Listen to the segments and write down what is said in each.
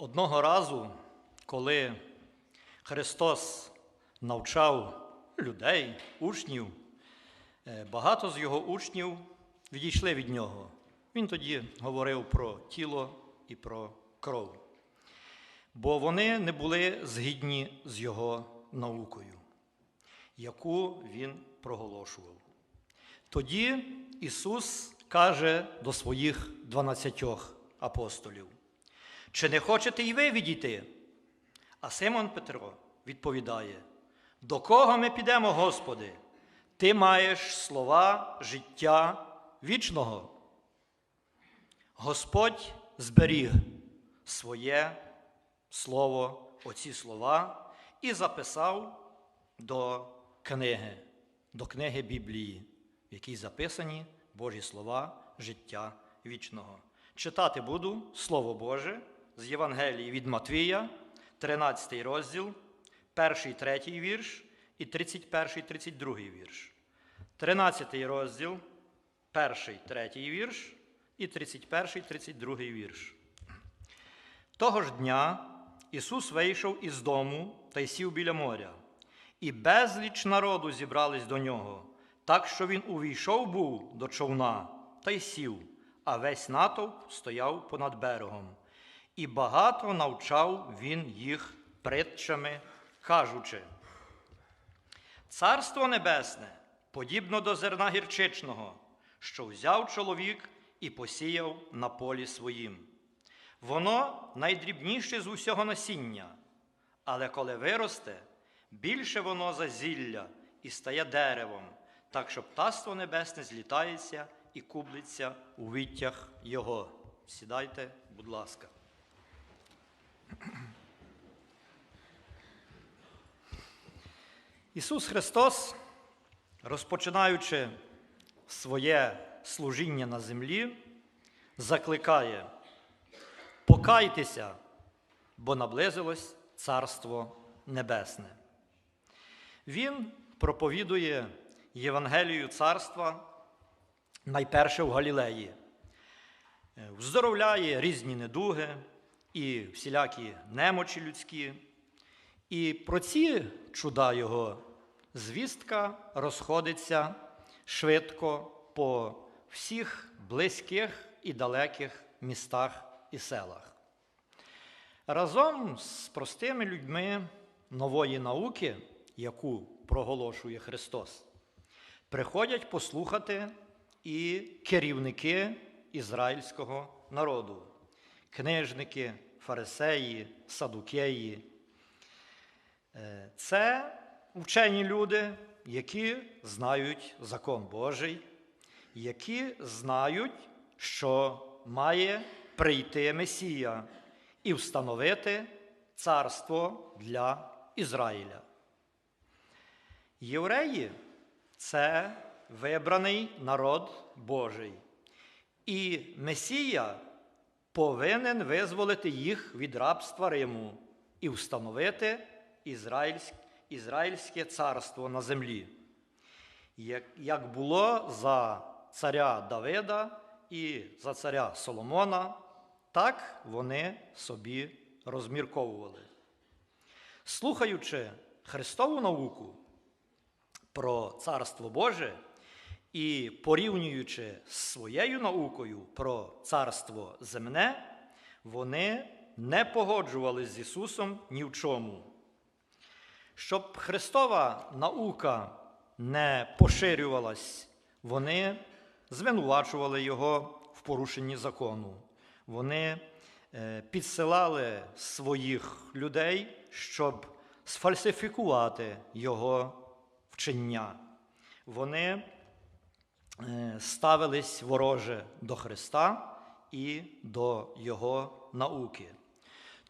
Одного разу, коли Христос навчав людей, учнів, е, багато з його учнів відійшли від нього. Він тоді говорив про тіло і про кров, бо вони не були згідні з його наукою, яку він проголошував. Тоді Ісус каже до своїх дванадцятьох апостолів: чи не хочете і ви відійти? А Симон Петро відповідає: До кого ми підемо, Господи? Ти маєш слова життя вічного. Господь зберіг своє слово, оці слова, і записав до книги, до книги Біблії, в якій записані Божі слова життя вічного. Читати буду Слово Боже з Євангелії від Матвія, 13 розділ, 1, 3 вірш і 31, 32 вірш. 13 розділ, 1, 3 вірш і 31, 32 вірш. Того ж дня Ісус вийшов із дому та й сів біля моря, і безліч народу зібрались до нього, так що він увійшов був до човна та й сів, а весь натовп стояв понад берегом. І багато навчав він їх притчами, кажучи. Царство Небесне подібно до зерна гірчичного, що взяв чоловік і посіяв на полі своїм. Воно найдрібніше з усього насіння, але коли виросте, більше воно за зілля і стає деревом, так що птаство небесне злітається і кублиться у віттях його. Сідайте, будь ласка. Ісус Христос, розпочинаючи своє служіння на землі, закликає покайтеся, бо наблизилось Царство Небесне. Він проповідує Євангелію царства найперше в Галілеї, вздоровляє різні недуги і всілякі немочі людські. І про ці чуда його звістка розходиться швидко по всіх близьких і далеких містах і селах. Разом з простими людьми нової науки, яку проголошує Христос, приходять послухати і керівники ізраїльського народу, книжники, фарисеї, садукеї. Е, Це вчені люди, які знають закон Божий, які знають, що має прийти Месія і встановити царство для Ізраїля. Євреї це вибраний народ Божий. І Месія повинен визволити їх від рабства Риму і встановити ізраїльське, ізраїльське царство на землі, як, було за царя Давида і за царя Соломона, так вони собі розмірковували. Слухаючи Христову науку про Царство Боже і порівнюючи з своєю наукою про царство земне, вони не погоджувались з Ісусом ні в чому. Щоб Христова наука не поширювалась, вони звинувачували Його в порушенні закону. Вони е, підсилали своїх людей, щоб сфальсифікувати Його вчення. Вони е, ставились вороже до Христа і до Його науки.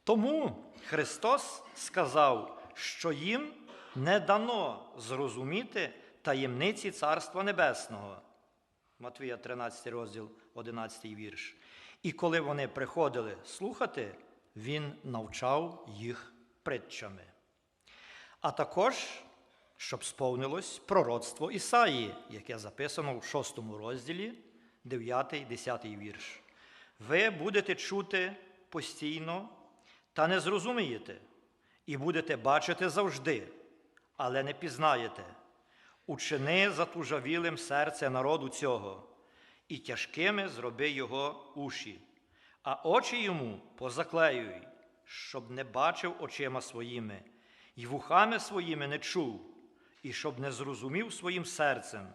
Тому Христос сказав, що їм не дано зрозуміти таємниці Царства Небесного. Матвія 13 розділ, 11 вірш. І коли вони приходили слухати, він навчав їх притчами. А також, щоб сповнилось пророцтво Ісаї, яке записано в 6 розділі, 9, 10 вірш. Ви будете чути постійно та не зрозумієте, і будете бачити завжди, але не пізнаєте. Учини затужавілим серце народу цього, і тяжкими зроби його уші, а очі йому позаклеюй, щоб не бачив очима своїми, і вухами своїми не чув, і щоб не зрозумів своїм серцем,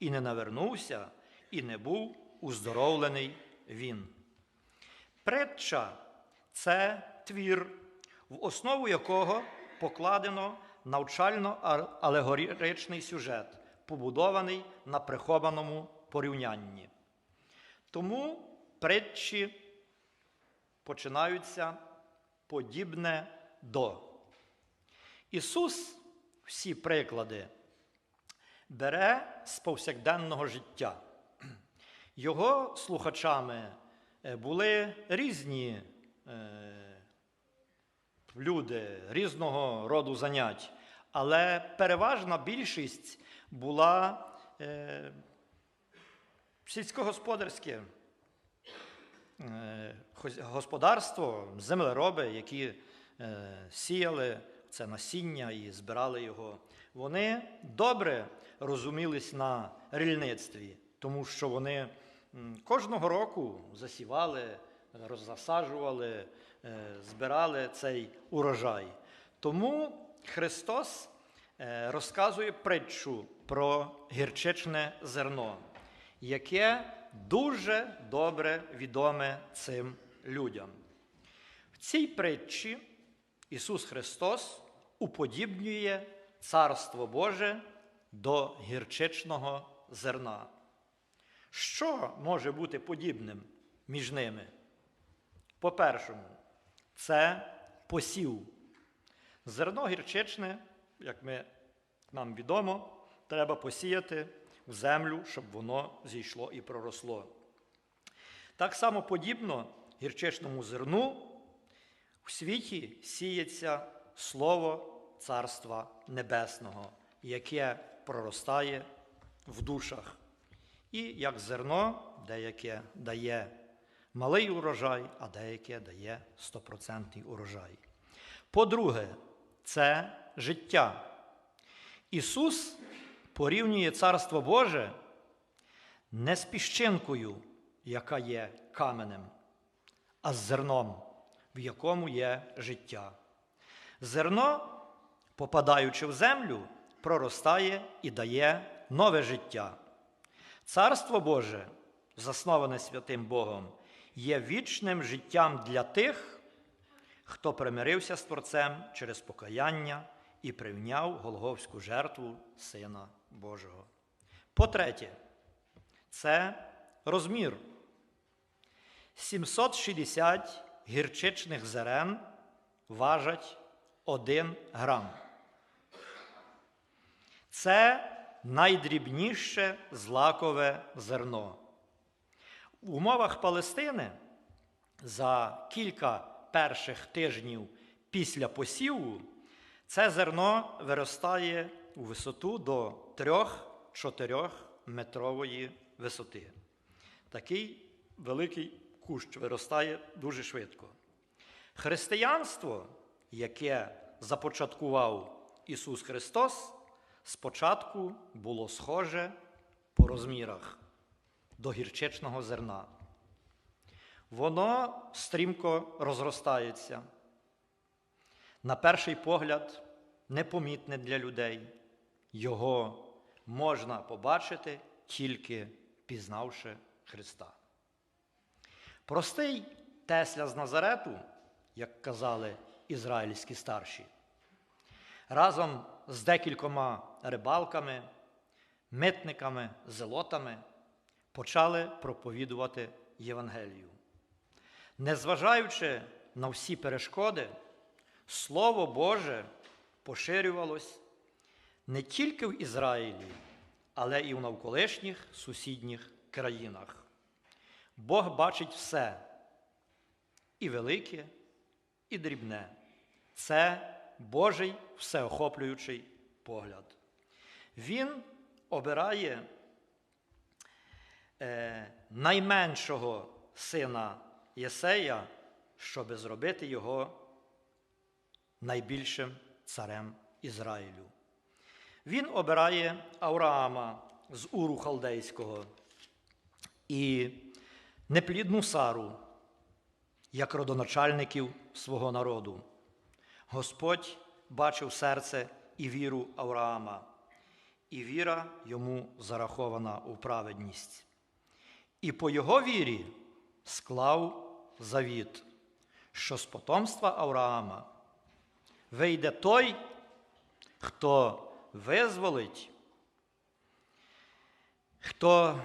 і не навернувся, і не був уздоровлений він. Притча це твір, в основу якого покладено навчально-алегоричний сюжет, побудований на прихованому порівнянні. Тому притчі починаються подібне до. Ісус всі приклади бере з повсякденного життя. Його слухачами е, були різні е, люди різного роду занять, але переважна більшість була е, сільськогосподарське е, господарство, землероби, які е, сіяли це насіння і збирали його. Вони добре розумілись на рільництві, тому що вони кожного року засівали, розсаджували, е, збирали цей урожай. Тому Христос е, розказує притчу про гірчичне зерно, яке дуже добре відоме цим людям. В цій притчі Ісус Христос уподібнює Царство Боже до гірчичного зерна. Що може бути подібним між ними? По-першому, це посів. Зерно гірчичне, як ми, нам відомо, треба посіяти в землю, щоб воно зійшло і проросло. Так само подібно гірчичному зерну в світі сіється слово Царства Небесного, яке проростає в душах. І як зерно, деяке дає малий урожай, а деяке дає 100% урожай. По-друге, це життя. Ісус порівнює Царство Боже не з піщинкою, яка є каменем, а з зерном, в якому є життя. Зерно, попадаючи в землю, проростає і дає нове життя. Царство Боже, засноване святим Богом, є вічним життям для тих, хто примирився з Творцем через покаяння і прийняв Голговську жертву Сина Божого. По-третє, це розмір. 760 гірчичних зерен важать 1 грам. Це найдрібніше злакове зерно. В умовах Палестини за кілька перших тижнів після посіву це зерно виростає у висоту до 3-4 метрової висоти. Такий великий кущ виростає дуже швидко. Християнство, яке започаткував Ісус Христос, спочатку було схоже по розмірах до гірчичного зерна. Воно стрімко розростається. На перший погляд, непомітне для людей. Його можна побачити, тільки пізнавши Христа. Простий Тесля з Назарету, як казали ізраїльські старші, разом з декількома рибалками, митниками, зелотами почали проповідувати Євангелію. Незважаючи на всі перешкоди, Слово Боже поширювалось не тільки в Ізраїлі, але і в навколишніх сусідніх країнах. Бог бачить все і велике, і дрібне. Це Божий всеохоплюючий погляд. Він обирає найменшого сина Єсея, щоб зробити його найбільшим царем Ізраїлю. Він обирає Авраама з Уру Халдейського і неплідну Сару як родоначальників свого народу. Господь бачив серце і віру Авраама, і віра йому зарахована у праведність. І по його вірі склав завіт, що з потомства Авраама вийде той, хто визволить, хто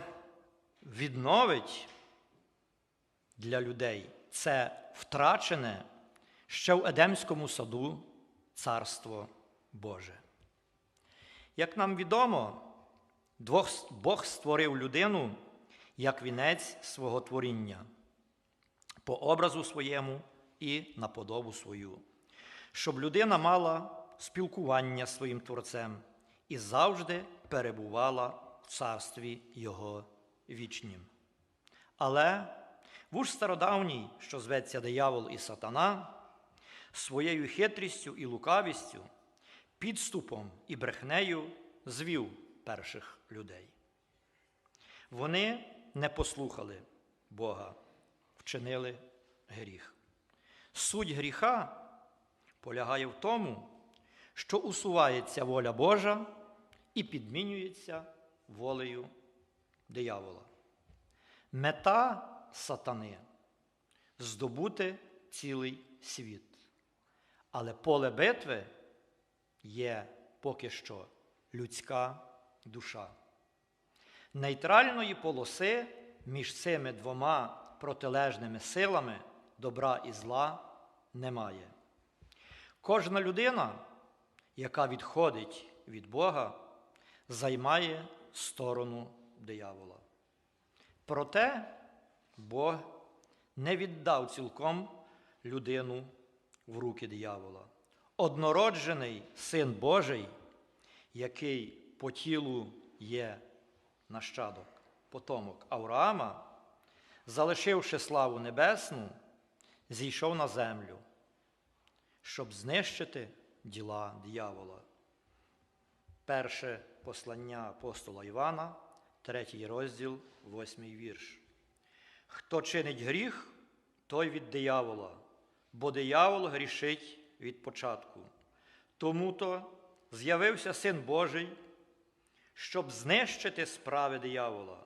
відновить для людей це втрачене ще в Едемському саду Царство Боже. Як нам відомо, Бог створив людину як вінець свого творіння, по образу своєму і на подобу свою, щоб людина мала спілкування з своїм Творцем і завжди перебувала в царстві Його вічнім. Але вуж стародавній, що зветься диявол і сатана, своєю хитрістю і лукавістю, підступом і брехнею звів перших людей. Вони не послухали Бога, вчинили гріх. Суть гріха полягає в тому, що усувається воля Божа і підмінюється волею диявола. Мета сатани здобути цілий світ. Але поле битви є поки що людська душа. Нейтральної полоси між цими двома протилежними силами добра і зла немає. Кожна людина, яка відходить від Бога, займає сторону диявола. Проте Бог не віддав цілком людину в руки диявола. Однороджений Син Божий, який по тілу є нащадок, потомок Авраама, залишивши славу небесну, зійшов на землю, щоб знищити діла диявола. Перше послання апостола Івана, третій розділ, восьмий вірш. Хто чинить гріх, той від диявола, бо диявол грішить від початку. Тому то з'явився Син Божий, щоб знищити справи диявола.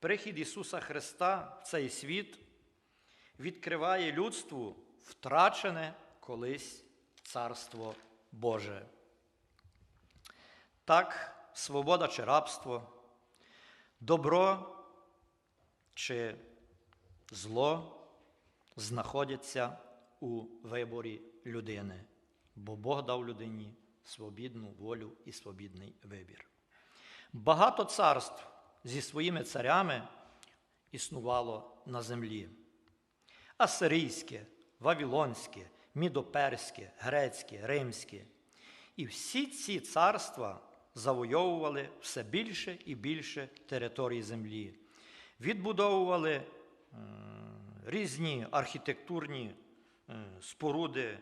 Прихід Ісуса Христа в цей світ відкриває людству втрачене колись Царство Боже. Так, свобода чи рабство, добро чи зло знаходяться у виборі людини, бо Бог дав людині свобідну волю і свобідний вибір. Багато царств зі своїми царями існувало на землі. Асирійське, Вавилонське, Мідоперське, Грецьке, Римське. І всі ці царства завойовували все більше і більше території землі, відбудовували різні архітектурні е, споруди,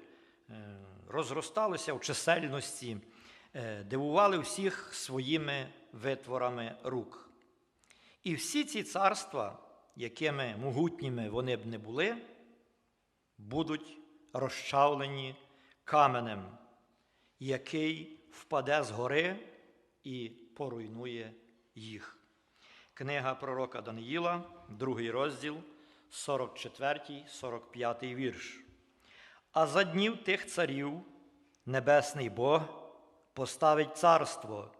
розросталися в чисельності, е, дивували всіх своїми витворами рук. І всі ці царства, якими могутніми вони б не були, будуть розчавлені каменем, який впаде з гори і поруйнує їх. Книга пророка Даниїла, другий розділ, 44, 45 вірш. А за днів тих царів небесний Бог поставить царство,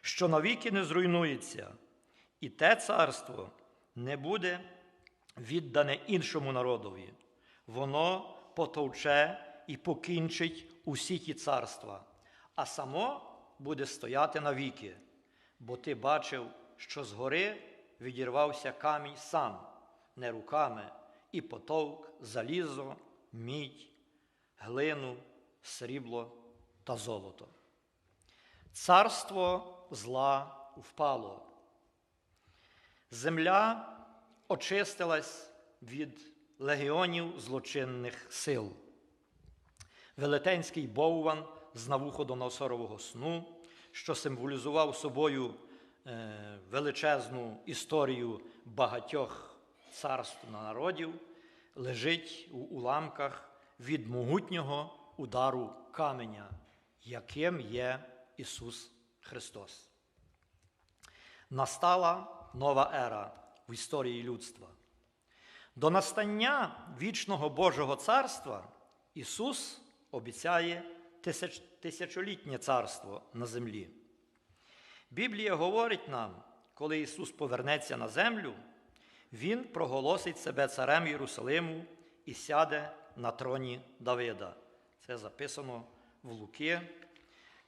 що навіки не зруйнується, і те царство не буде віддане іншому народові. Воно потовче і покінчить усі ті царства, а само буде стояти навіки, бо ти бачив, що згори відірвався камінь сам, не руками, і потовк залізо, мідь, глину, срібло та золото. Царство зла впало. Земля очистилась від легіонів злочинних сил. велетенський Бовван з Навуходоносорового сну, що символізував собою е, величезну історію багатьох царств на народів, лежить у уламках від могутнього удару каменя, яким є Ісус Христос. Настала нова ера в історії людства. До настання вічного Божого царства Ісус обіцяє тисяч, тисячолітнє царство на землі. Біблія говорить нам, коли Ісус повернеться на землю, Він проголосить себе царем Єрусалиму і сяде на троні Давида. Це записано в Луки,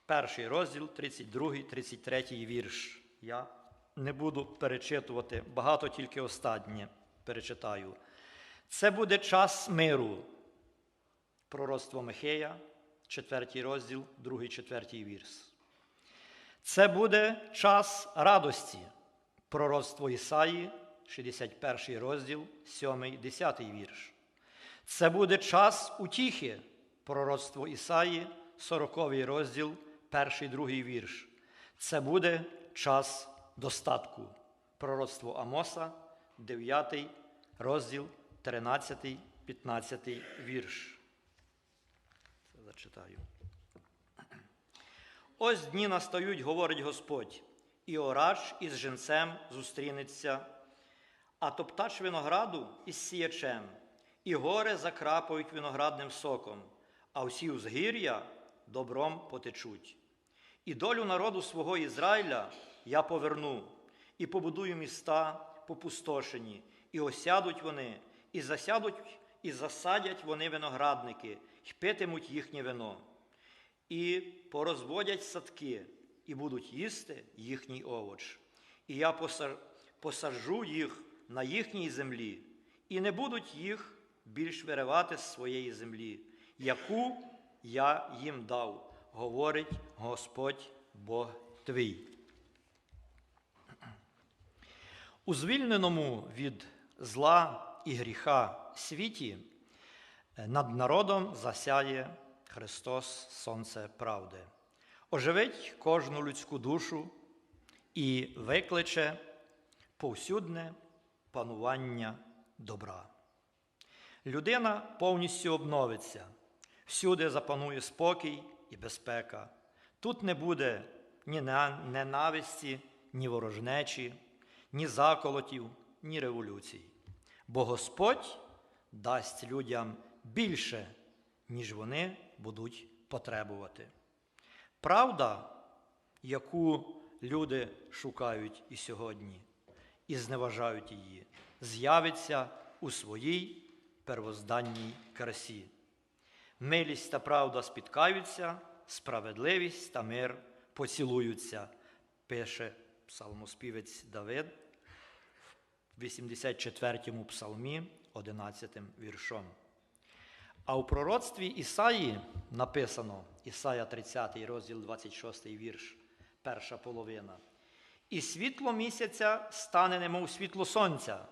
перший розділ, 32, 33 вірш. Я не буду перечитувати, багато тільки останнє перечитаю. Це буде час миру. Пророцтво Михея, 4 розділ, 2, 4 вірш. Це буде час радості. Пророцтво Ісаї, 61 розділ, 7, 10 вірш. Це буде час утіхи. Пророцтво Ісаї, 40 розділ, 1, 2 вірш. Це буде час достатку. Пророцтво Амоса, 9 розділ, 13, 15 вірш. Це зачитаю. Ось дні настають, говорить Господь, і ораж із женцем зустрінеться, а топтач винограду із сіячем, і гори закрапають виноградним соком, а всі узгір'я добром потечуть. І долю народу свого Ізраїля я поверну, і побудую міста попустошені, і осядуть вони, і засядуть, і засадять вони виноградники, й питимуть їхнє вино, і порозводять садки, і будуть їсти їхній овоч. І я посаджу їх на їхній землі, і не будуть їх більш виривати з своєї землі, яку я їм дав, говорить Господь Бог твій. У звільненому від зла і гріха світі е, над народом засяє Христос Сонце правди, оживить кожну людську душу і викличе повсюдне панування добра. Людина повністю обновиться, всюди запанує спокій і безпека. Тут не буде ні ненависті, ні ворожнечі, ні заколотів, ні революцій. Бо Господь дасть людям більше, ніж вони будуть потребувати. Правда, яку люди шукають і сьогодні, і зневажають її, з'явиться у своїй первозданній красі. Милість та правда спіткаються, справедливість та мир поцілуються, пише псалмоспівець Давид в 84-му псалмі, 11 віршом. А у пророцтві Ісаї написано, Ісая 30, розділ 26 вірш, перша половина. І світло місяця стане немов світло сонця.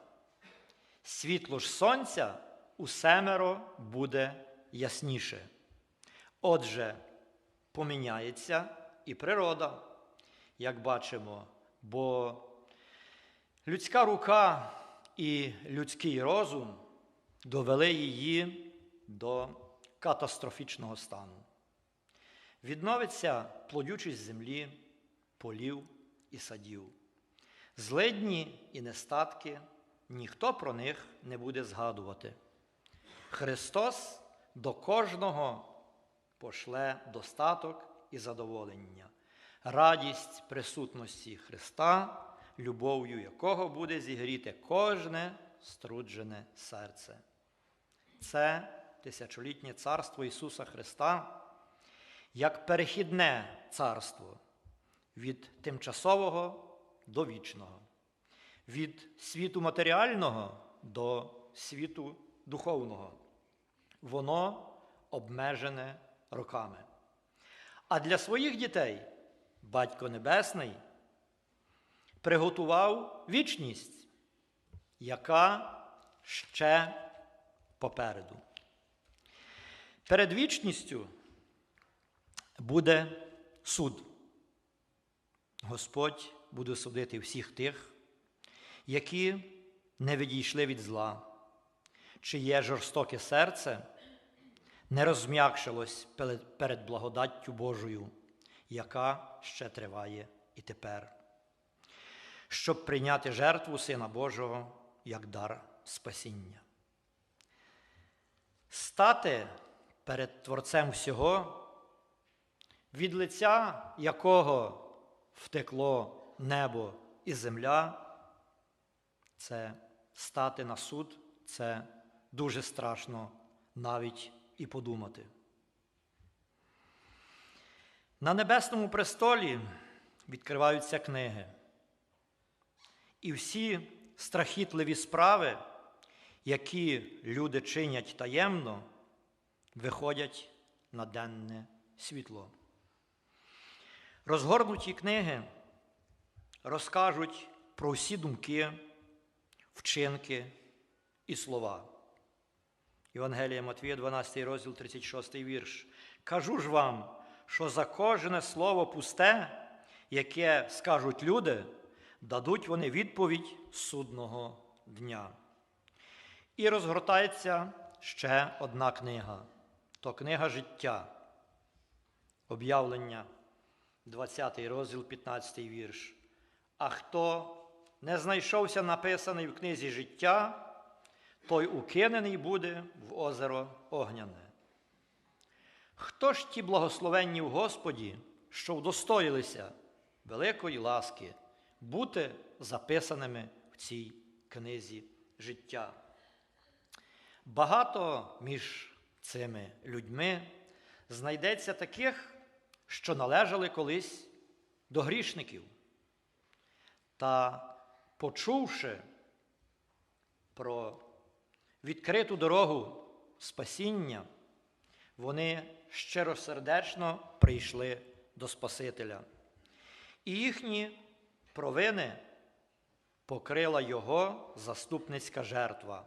Світло ж сонця у семеро буде ясніше. Отже, поміняється і природа, як бачимо, бо людська рука і людський розум довели її до катастрофічного стану. Відновиться плодючість землі, полів і садів. Злидні і нестатки ніхто про них не буде згадувати. Христос до кожного пошле достаток і задоволення, радість присутності Христа, любов'ю якого буде зігріти кожне струджене серце. Це тисячолітнє царство Ісуса Христа як перехідне царство від тимчасового до вічного, від світу матеріального до світу духовного. Воно обмежене роками. А для своїх дітей Батько Небесний приготував вічність, яка ще попереду. Перед вічністю буде суд. Господь буде судити всіх тих, які не відійшли від зла, чиє жорстоке серце не розм'якшилось перед- благодаттю Божою, яка ще триває і тепер, щоб прийняти жертву Сина Божого як дар спасіння. Стати перед Творцем всього, від лиця якого втекло небо і земля, це стати на суд, це дуже страшно навіть і подумати. На небесному престолі відкриваються книги. І всі страхітливі справи, які люди чинять таємно, виходять на денне світло. Розгорнуті книги розкажуть про всі думки, вчинки і слова. Євангелія Матвія, 12 розділ, 36 вірш. Кажу ж вам, що за кожне слово пусте, яке скажуть люди, дадуть вони відповідь судного дня. І розгортається ще одна книга то книга життя, об'явлення, 20 розділ, 15 вірш. А хто не знайшовся написаний в книзі життя, той укинений буде в озеро Огняне. Хто ж ті благословенні в Господі, що вдостоїлися великої ласки бути записаними в цій книзі життя? Багато між цими людьми знайдеться таких, що належали колись до грішників. Та почувши про відкриту дорогу спасіння, вони щиросердечно прийшли до Спасителя. І їхні провини покрила Його заступницька жертва,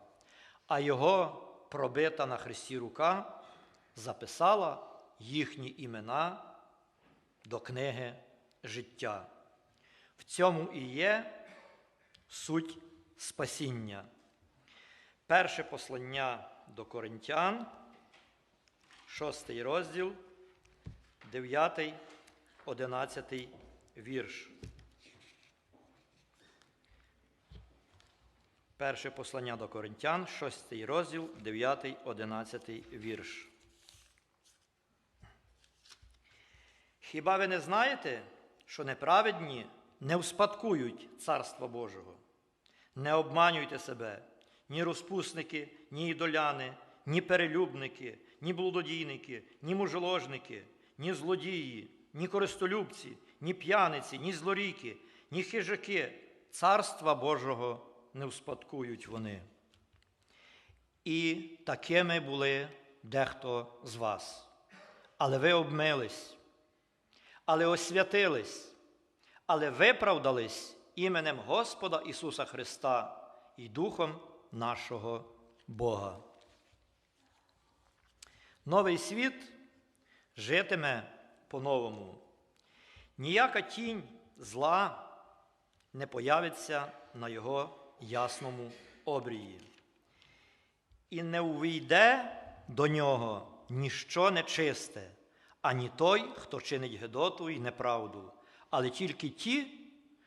а Його пробита на хресті рука записала їхні імена до книги життя. В цьому і є суть спасіння. Перше послання до Коринтян, шостий розділ, 9, 11 вірш. Перше послання до Коринтян, 6 розділ, 9, 11 вірш. Хіба ви не знаєте, що неправедні не успадкують Царства Божого? Не обманюйте себе, ні розпусники, ні ідоляни, ні перелюбники, ні блудодійники, ні мужеложники, ні злодії, ні користолюбці, ні п'яниці, ні злоріки, ні хижаки. Царства Божого не успадкують вони. І такими були дехто з вас. Але ви обмились, але освятились, але виправдались іменем Господа Ісуса Христа і Духом нашого Бога. Новий світ житиме по-новому. Ніяка тінь зла не появиться на його ясному обрії. І не увійде до нього ніщо нечисте, ані той, хто чинить гидоту і неправду, але тільки ті,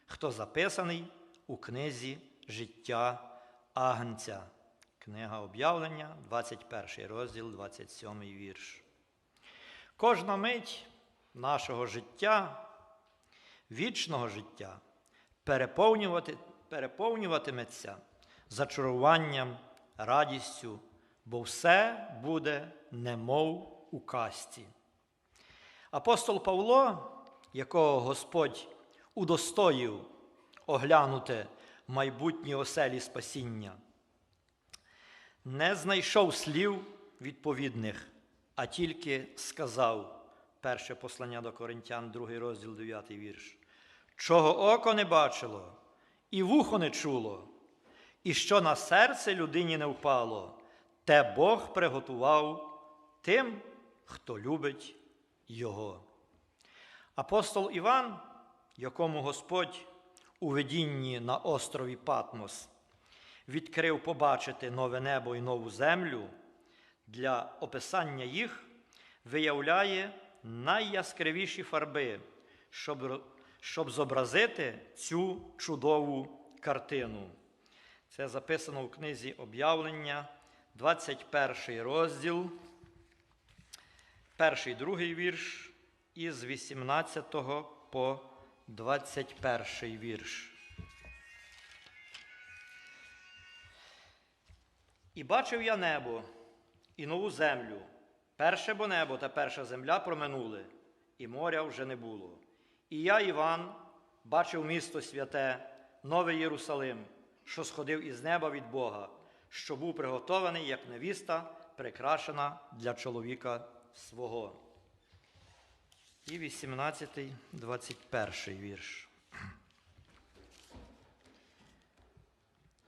хто записаний у книзі життя Агнця. Книга об'явлення, 21 розділ, 27 вірш. Кожна мить нашого життя, вічного життя, переповнювати, переповнюватиметься зачаруванням, радістю, бо все буде немов у касті. Апостол Павло, якого Господь удостоїв оглянути майбутні оселі спасіння, не знайшов слів відповідних, а тільки сказав перше послання до Коринтян, другий розділ, 9 вірш, чого око не бачило, і вухо не чуло, і що на серце людині не впало, те Бог приготував тим, хто любить Його. Апостол Іван, якому Господь у видінні на острові Патмос відкрив побачити нове небо і нову землю, для описання їх виявляє найяскравіші фарби, щоб, щоб зобразити цю чудову картину. Це записано в книзі об'явлення, 21 розділ, перший другий вірш, із 18 по 21 вірш. І бачив я небо і нову землю. Перше бо небо та перша земля проминули, і моря вже не було. І я, Іван, бачив місто святе, новий Єрусалим, що сходив із неба від Бога, що був приготований, як невіста, прикрашена для чоловіка свого. І 18, 21 вірш.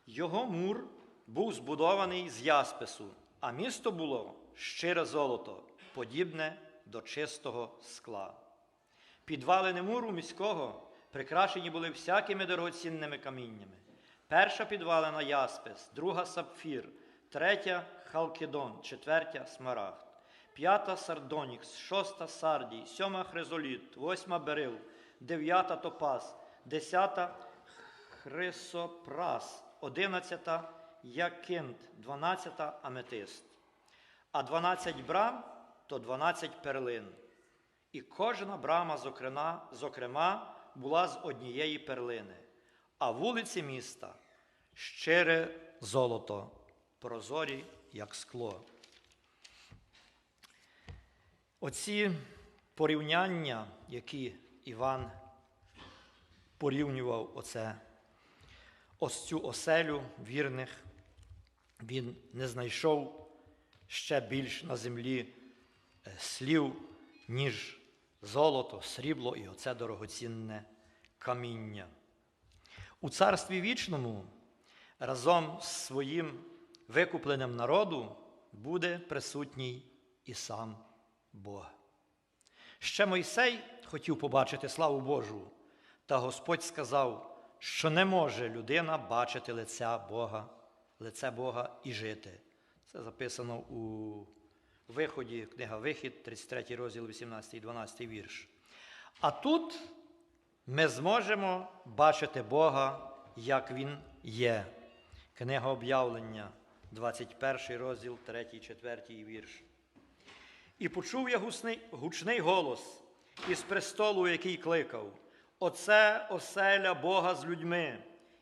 Його мур був збудований з яспису, а місто було щире золото, подібне до чистого скла. Підвалини муру міського прикрашені були всякими дорогоцінними каміннями. Перша підвалина яспис, друга сапфір, третя халкідон, четвертя смарагд, п'ята сардонікс, шоста сардій, сьома хризоліт, восьма берил, дев'ята топаз, десята хрисопрас, одинадцята якинт, дванадцята аметист. А дванадцять брам то дванадцять перлин. І кожна брама, зокрема, зокрема, була з однієї перлини, а вулиці міста щире золото, прозорі, як скло. Оці порівняння, які Іван порівнював оце, ось цю оселю вірних, він не знайшов ще більш на землі е, слів, ніж золото, срібло і оце дорогоцінне каміння. У царстві вічному разом з своїм викупленим народу буде присутній і сам Бог. Ще Мойсей хотів побачити славу Божу, та Господь сказав, що не може людина бачити лиця Бога, лице Бога і жити. Це записано у виході, книга Вихід, 33 розділ, 18 і 12 вірш. А тут ми зможемо бачити Бога, як Він є. Книга об'явлення, 21 розділ, 3, 4 вірш. І почув я гусний, гучний голос із престолу, який кликав: Оце оселя Бога з людьми,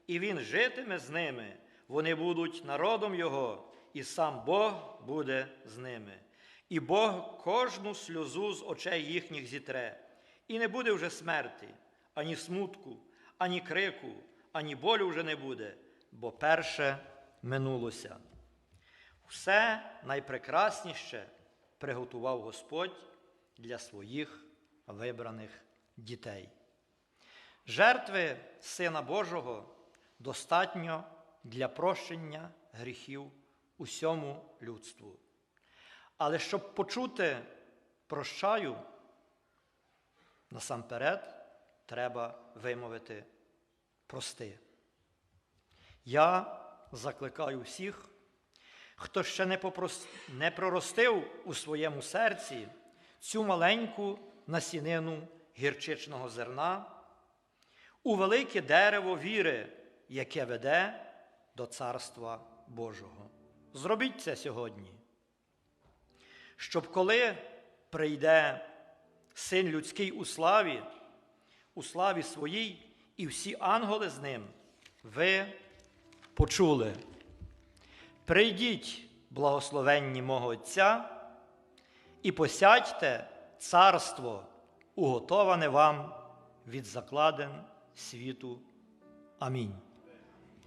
і Він житиме з ними, вони будуть народом Його, і сам Бог буде з ними. І Бог кожну сльозу з очей їхніх зітре, і не буде вже смерті, ані смутку, ані крику, ані болю вже не буде, бо перше минулося. Все найпрекрасніше приготував Господь для своїх вибраних дітей. Жертви Сина Божого достатньо для прощення гріхів усьому людству. Але щоб почути прощаю, насамперед треба вимовити прости. Я закликаю всіх, хто ще не, попрос... не проростив у своєму серці цю маленьку насінину гірчичного зерна, у велике дерево віри, яке веде до Царства Божого. Зробіть це сьогодні. Щоб коли прийде син людський у славі, у славі своїй, і всі ангели з ним, ви почули. Прийдіть, благословенні мого Отця, і посядьте царство, уготоване вам від закладен світу. Амінь.